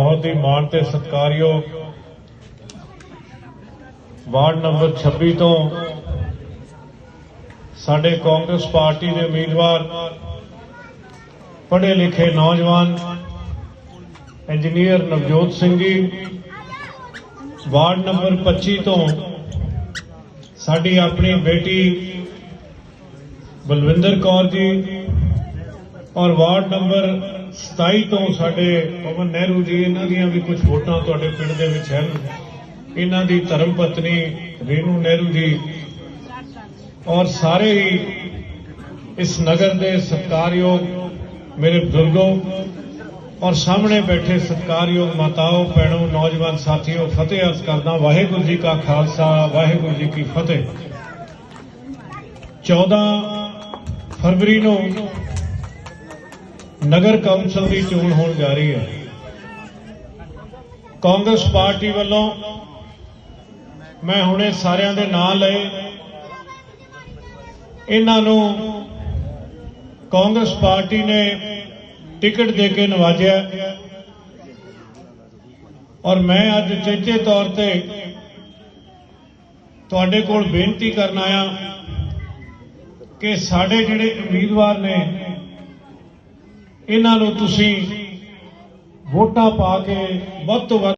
ਬਹੁਤ ਹੀ ਮਾਣ ਤੇ ਸਤਿਕਾਰਯੋਗ ਵਾਰਡ ਨੰਬਰ 26 ਤੋਂ ਸਾਡੇ ਕਾਂਗਰਸ ਪਾਰਟੀ ਦੇ ਉਮੀਦਵਾਰ, ਪੜ੍ਹੇ ਲਿਖੇ ਨੌਜਵਾਨ engineer Navjot Singh ji, ward number 25 ਤੋਂ ਸਾਡੀ ਆਪਣੀ ਬੇਟੀ ਬਲਵਿੰਦਰ ਕੌਰ ਜੀ ਔਰ ਵਾਰਡ ਨੰਬਰ 27 ਤੋਂ ਸਾਡੇ ਪਵਨ ਨਹਿਰੂ ਜੀ, ਇਹਨਾਂ ਦੀਆਂ ਵੀ ਕੁਝ ਵੋਟਾਂ ਤੁਹਾਡੇ ਪਿੰਡ ਦੇ ਵਿੱਚ ਹਨ। ਇਹਨਾਂ ਦੀ ਧਰਮ ਪਤਨੀ ਰੇਨੂ ਨਹਿਰੂ ਜੀ ਔਰ ਸਾਰੇ ਹੀ ਇਸ ਨਗਰ ਦੇ ਸਤਿਕਾਰਯੋਗ ਮੇਰੇ ਬਜ਼ੁਰਗੋ ਔਰ ਸਾਹਮਣੇ ਬੈਠੇ ਸਤਿਕਾਰਯੋਗ ਮਾਤਾਓ, ਭੈਣੋ, ਨੌਜਵਾਨ ਸਾਥੀਓ, ਫਤਿਹ ਅਰਜ਼ ਕਰਦਾ ਵਾਹਿਗੁਰੂ ਜੀ ਕਾ ਖਾਲਸਾ, ਵਾਹਿਗੁਰੂ ਜੀ ਕੀ ਫਤਿਹ। 14 ਫਰਵਰੀ ਨੂੰ ਨਗਰ ਕੌਂਸਲ ਦੀ ਚੋਣ ਹੋਣ ਜਾ ਰਹੀ ਹੈ। ਕਾਂਗਰਸ ਪਾਰਟੀ ਵੱਲੋਂ ਮੈਂ ਹੁਣੇ ਸਾਰਿਆਂ ਦੇ ਨਾਂ ਲਏ। ਇਹਨਾਂ ਨੂੰ ਕਾਂਗਰਸ ਪਾਰਟੀ ਨੇ ਟਿਕਟ ਦੇ ਕੇ ਨਵਾਜਿਆ। ਔਰ ਮੈਂ ਅੱਜ ਚੇਚੇ ਤੌਰ ਤੇ ਤੁਹਾਡੇ ਕੋਲ ਬੇਨਤੀ ਕਰਨ ਆਇਆ ਕਿ ਸਾਡੇ ਜਿਹੜੇ ਉਮੀਦਵਾਰ ਨੇ ਇਹਨਾਂ ਨੂੰ ਤੁਸੀਂ ਵੋਟਾਂ ਪਾ ਕੇ ਵੱਧ ਤੋਂ ਵੱਧ